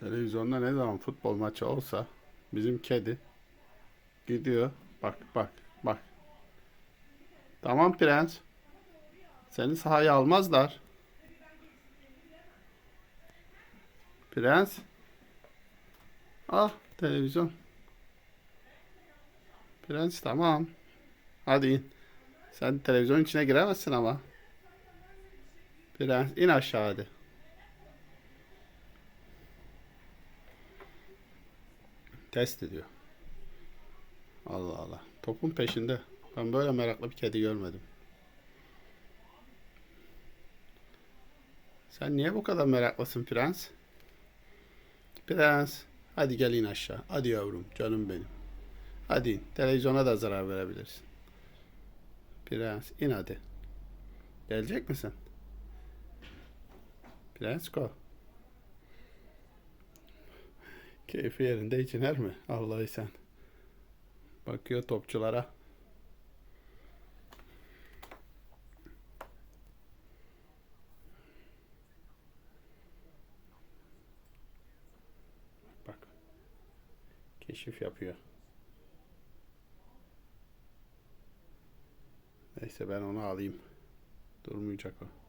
Televizyonda ne zaman futbol maçı olsa bizim kedi gidiyor. Bak bak bak. Tamam prens. Seni sahaya almazlar. Prens. Ah televizyon. Prens tamam. Hadi in. Sen televizyonun içine giremezsin ama. Prens in aşağı hadi. Test ediyor. Allah Allah. Topun peşinde. Ben böyle meraklı bir kedi görmedim. Sen niye bu kadar meraklısın prens? Prens. Hadi gel in aşağı. Hadi yavrum. Canım benim. Hadi in. Televizyona da zarar verebilirsin. Prens. in hadi. Gelecek misin? Prens ko. Keyfi yerinde hiç iner mi? Allah'ı sen. Bakıyor topçulara. Bak. Keşif yapıyor. Neyse ben onu alayım. Durmayacak o.